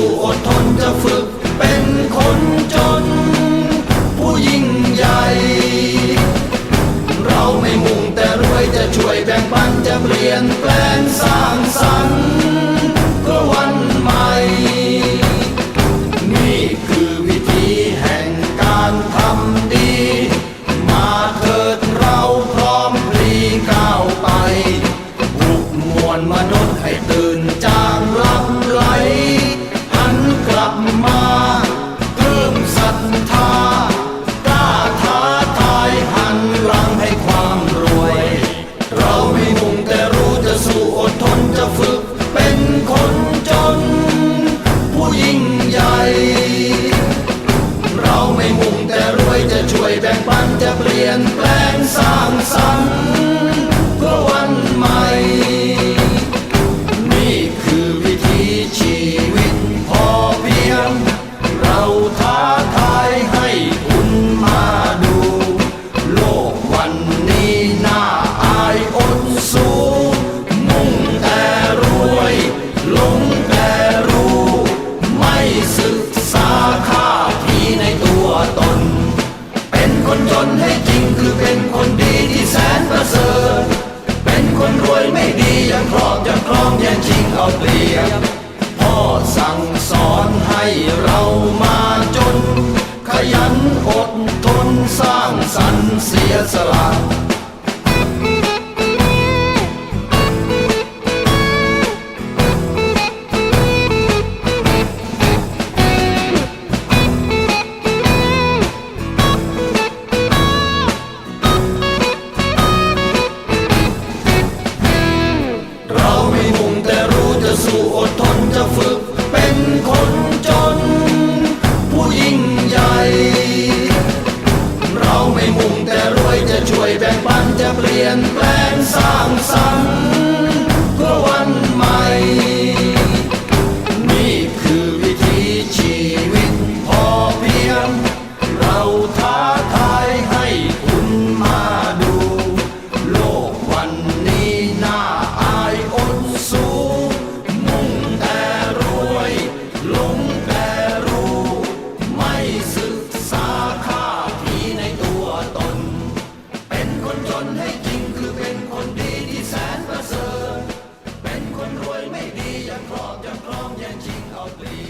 ผู้อดทน ใหญ่ เราไม่มุ่งแต่รวยจะช่วยแบ่งปันจะเปลี่ยนแปลงสร้างสรรค์ ยไม่ดียังครอบยังคล้องยังชิงเอาเปรียบพ่อสั่งสอนให้เรามาจน ขยันอดทนสร้างสรรค์เสียสละ จะเปลี่ยนแปลงสร้างสรรค์ of the